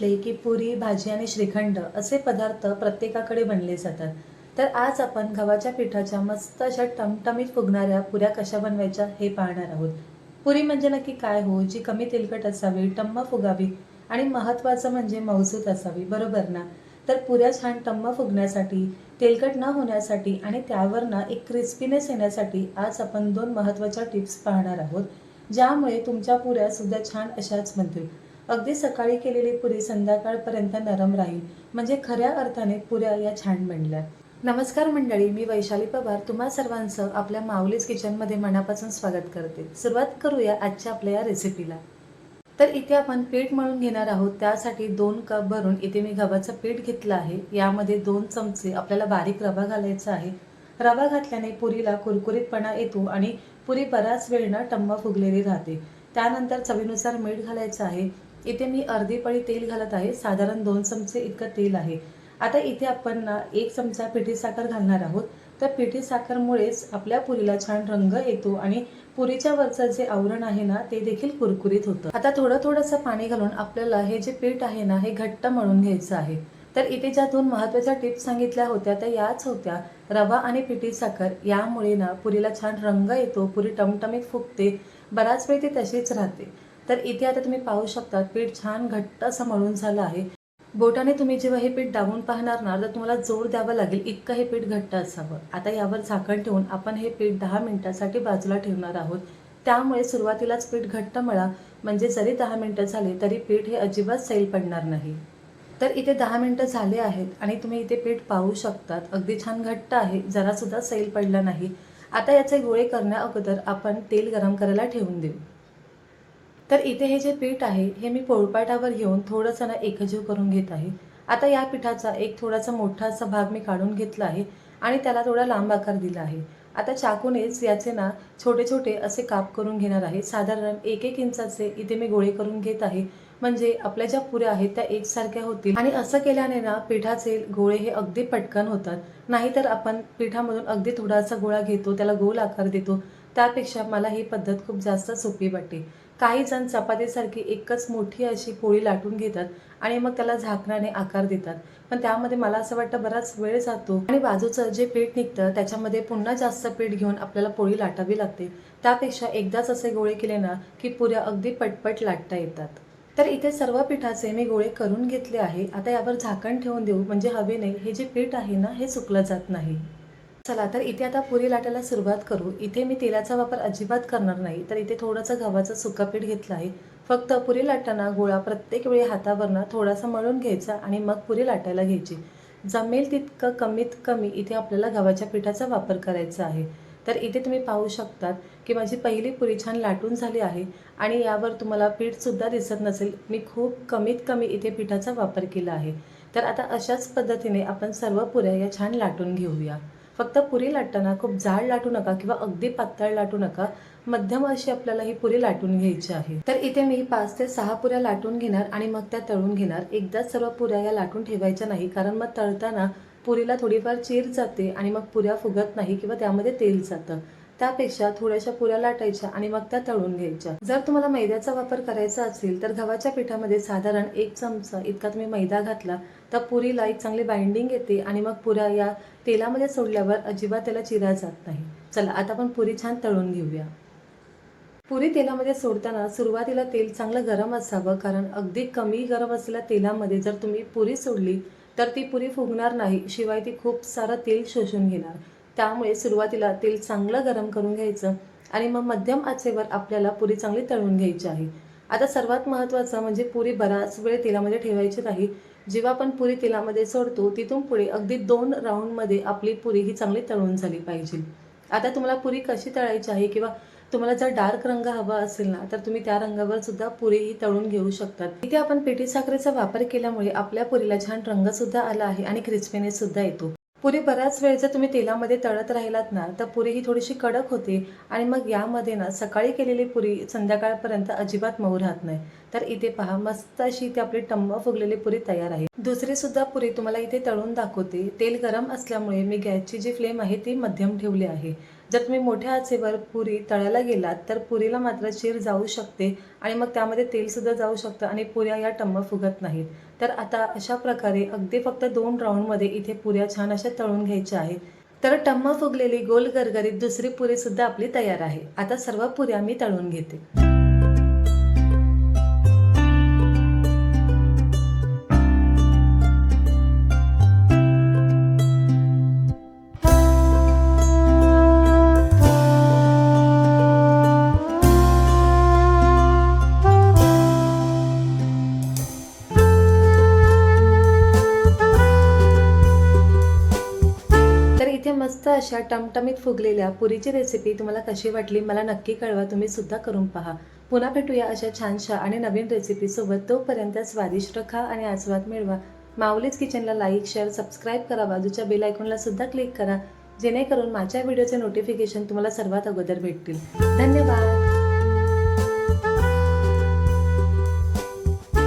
म्हटले की पुरी भाजी आणि श्रीखंड असे पदार्थ प्रत्येकाकडे बनले जातात. तर आज आपण गव्हाच्या पिठाच्या मस्त अशा टमटमीत फुगणाऱ्या पुऱ्या कशा बनवायच्या हे पाहणार आहोत. पुरी म्हणजे नक्की काय हो? जी कमी तेलकट असावी टम्म फुगावी आणि महत्त्वाचं म्हणजे मौजूद असावी बरोबर ना? तर पुऱ्या छान टम्म फुगण्यासाठी तेलकट न होण्यासाठी आणि त्यावर ना एक क्रिस्पीनेस येण्यासाठी आज आपण दोन महत्त्वाच्या टिप्स पाहणार आहोत. ज्यामुळे तुमच्या पुऱ्या सुद्धा छान अशाच बनतील. अगदी सकाळी केलेली पुरी संध्याकाळपर्यंत नरम राहील. म्हणजे खऱ्या अर्थाने पुऱ्या या छान बनल्या. नमस्कार मंडळी मी वैशाली पवार. तुम्हा सर्वांचं आपल्या माऊलीज किचनमध्ये मनापासून स्वागत करते. सुरुवात करूया आजच्या आपल्या या रेसिपीला तर इथे आपण पीठ मळून घेणार आहोत. त्यासाठी दोन कप भरून इथे मी गव्हाचं पीठ घेतलं आहे. यामध्ये दोन चमचे आपल्याला बारीक रवा घालायचा आहे. रवा घातल्याने पुरीला कुरकुरीतपणा येतो आणि पुरी बराच वेळ ना टम्मा फुगलेली राहते. त्यानंतर चवीनुसार मीठ घालायचं आहे. इथे मी अर्धी पळी तेल घालत आहे. साधारण दोन चमचे इतकं तेल आहे. आता इथे आपण ना एक चमचा पिठी साखर घालणार आहोत. तर पिठी साखरमुळेच आपल्या पुरीला छान रंग येतो आणि पुरीच्या वरचं जे आवरण आहे ना ते देखील कुरकुरीत होतं. आता थोडं थोडंसं पाणी घालून आपल्याला हे जे पीठ आहे ना हे घट्ट मळून घ्यायचं आहे. तर इथे ज्या दोन महत्त्वाच्या टिप्स सांगितल्या होत्या त्या याच होत्या. रवा आणि पिठी साखर यामुळे ना पुरीला छान रंग येतो पुरी टमटमीत फुगते. बराच वेळ ती तशीच राहते. तर इथे आता तुम्ही पाहू शकता पीठ छान घट्ट असं मळून झालं आहे. बोटाने तुम्ही जेव्हा हे पीठ दाबून पाहणार ना तर तुम्हाला जोर द्यावा लागेल इतकं हे पीठ घट्ट असावं. आता यावर झाकण ठेवून आपण हे पीठ दहा मिनिटासाठी बाजूला ठेवणार आहोत. त्यामुळे सुरुवातीलाच पीठ घट्ट मळा म्हणजे जरी दहा मिनटं झाले तरी पीठ हे अजिबात सैल पडणार नाही. तर इथे दहा मिनटं झाले आहेत आणि तुम्ही इथे पीठ पाहू शकतात अगदी छान घट्ट आहे जरासुद्धा सैल पडला नाही. आता याचे गोळे करण्या अगोदर आपण तेल गरम करायला ठेवून देऊ. तर इथे हे जे पीठ आहे हे मी पोळपाटावर घेऊन थोडंसं ना एकजीव करून घेत आहे. आता या पिठाचा एक थोडासा मोठा असा भाग मी काढून घेतला आहे आणि त्याला थोडा लांब आकार दिला आहे. आता चाकूनेच याचे ना छोटे छोटे असे काप करून घेणार आहे. साधारण एक एक इंचाचे इथे मी गोळे करून घेत आहे. म्हणजे आपल्या ज्या पुऱ्या आहेत त्या एकसारख्या होतील. आणि असं केल्याने ना पिठाचे गोळे हे अगदी पटकन होतात. नाहीतर आपण पिठामधून अगदी थोडासा गोळा घेतो त्याला गोल आकार देतो. त्यापेक्षा मला ही पद्धत खूप जास्त सोपी वाटते. काही जण चपातीसारखी एकच मोठी अशी पोळी लाटून घेतात आणि मग त्याला झाकणाने आकार देतात. पण त्यामध्ये मला असं वाटतं बराच वेळ जातो आणि बाजूचं जे पीठ निघतं त्याच्यामध्ये पुन्हा जास्त पीठ घेऊन आपल्याला पोळी लाटावी लागते. त्यापेक्षा एकदाच असे गोळे केले ना की पुऱ्या अगदी पटपट लाटता येतात. तर इथे सर्व पिठाचे मी गोळे करून घेतले आहे. आता यावर झाकण ठेवून देऊ. म्हणजे हवेने हे जे पीठ आहे ना हे सुकलं जात नाही. चला तर इथे आता पुरी लाटायला सुरुवात करू. इथे मी तेलाचा वापर अजिबात करणार नाही. तर इथे थोडंसं गव्हाचं सुका पीठ घेतलं आहे. फक्त पुरी लाटताना गोळा प्रत्येक वेळी हातावरनं थोडासा मळून घ्यायचा आणि मग पुरी लाटायला घ्यायची. जमेल तितकं कमीत कमी इथे आपल्याला गव्हाच्या पिठाचा वापर करायचा आहे. तर इथे तुम्ही पाहू शकतात की माझी पहिली पुरी छान लाटून झाली आहे आणि यावर तुम्हाला पीठसुद्धा दिसत नसेल. मी खूप कमीत कमी इथे पिठाचा वापर केला आहे. तर आता अशाच पद्धतीने आपण सर्व पुऱ्या या छान लाटून घेऊया. फक्त पुरी लाटताना खूप जाड लाटू नका किंवा अगदी पातळ लाटू नका. मध्यम अशी आपल्याला ही पुरी लाटून घ्यायची आहे. तर इथे मी पाच ते सहा पुऱ्या लाटून घेणार आणि मग त्या तळून घेणार. एकदाच सर्व पुऱ्या या लाटून ठेवायच्या नाही कारण मग तळताना पुरीला थोडीफार चीर जाते आणि मग पुऱ्या फुगत नाही किंवा त्यामध्ये तेल जातं. त्यापेक्षा थोड्याशा पुऱ्या लाटायच्या आणि मग त्या तळून घ्यायच्या. जर तुम्हाला मैद्याचा वापर करायचा असेल तर गव्हाच्या पिठामध्ये साधारण एक चमचा इतका तुम्ही मैदा घातला तर पुरीला एक चांगली बाइंडिंग येते आणि मग पुऱ्या या तेलामध्ये सोडल्यावर अजिबात त्याला चिरा जात नाही. चला आता आपण पुरी छान तळून घेऊया. पुरी तेलामध्ये सोडताना सुरुवातीला तेल चांगलं गरम असावं कारण अगदी कमी गरम असलेल्या तेलामध्ये जर तुम्ही पुरी सोडली तर ती पुरी फुगणार नाही. शिवाय ती खूप सारं तेल शोषून घेणार. त्यामुळे सुरुवातीला तेल चांगलं गरम करून घ्यायचं आणि मग मध्यम आचेवर आपल्याला पुरी चांगली तळून घ्यायची आहे. आता सर्वात महत्त्वाचं म्हणजे पुरी बराच वेळ तेलामध्ये ठेवायची नाही. जेव्हा आपण पुरी तेलामध्ये सोडतो तिथून पुढे अगदी दोन राऊंडमध्ये आपली पुरी ही चांगली तळून झाली पाहिजे. आता तुम्हाला पुरी कशी तळायची आहे किंवा तुम्हाला जर डार्क रंग हवा असेल ना तर तुम्ही त्या रंगावर सुद्धा पुरी ही तळून घेऊ शकतात. इथे आपण पिठी साखरेचा वापर केल्यामुळे आपल्या पुरीला छान रंग सुद्धा आला आहे आणि क्रिस्पीनेस सुद्धा येतो. पुरी बऱ्याच वेळ जर तुम्ही तेलामध्ये तळत राहिलात ना तर पुरी ही थोडीशी कडक होते आणि मग यामध्ये ना सकाळी केलेली पुरी संध्याकाळपर्यंत अजिबात मऊ राहत नाही. तर इथे पहा मस्त अशी इथे आपली टंब फुगलेली पुरी तयार आहे. दुसरी सुद्धा पुरी तुम्हाला इथे तळून दाखवते. तेल गरम असल्यामुळे मी गॅसची जी फ्लेम आहे ती मध्यम ठेवली आहे. जर तुम्ही मोठ्या आचेवर पुरी तळायला गेलात तर पुरीला मात्र चीर जाऊ शकते आणि मग त्यामध्ये तेलसुद्धा जाऊ शकतं आणि पुऱ्या या टंब फुगत नाहीत. तर आता अशा प्रकारे अगदी फक्त दोन राऊंडमध्ये इथे पुऱ्या छान अशा तळून घ्यायच्या आहेत. तर टम्म फुगलेली गोल गरगरीत दुसरी पुरीसुद्धा आपली तयार आहे. आता सर्व पुऱ्या मी तळून घेते. अशा टमटमीत फुगलेल्या पुरीची रेसिपी तुम्हाला कशी वाटली मला नक्की कळवा. तुम्ही सुद्धा करून पहा. पुन्हा भेटूया अशा छानशा आणि नवीन रेसिपीसोबत तोपर्यंत स्वादिष्ट खा आणि आस्वाद मिळवा. माऊलीच किचनला लाईक शेअर सबस्क्राईब करा. बाजूच्या बेल आयकॉनला सुद्धा क्लिक करा. जेणेकरून माझ्या व्हिडिओचे नोटिफिकेशन तुम्हाला सर्वात अगोदर भेटतील. धन्यवाद!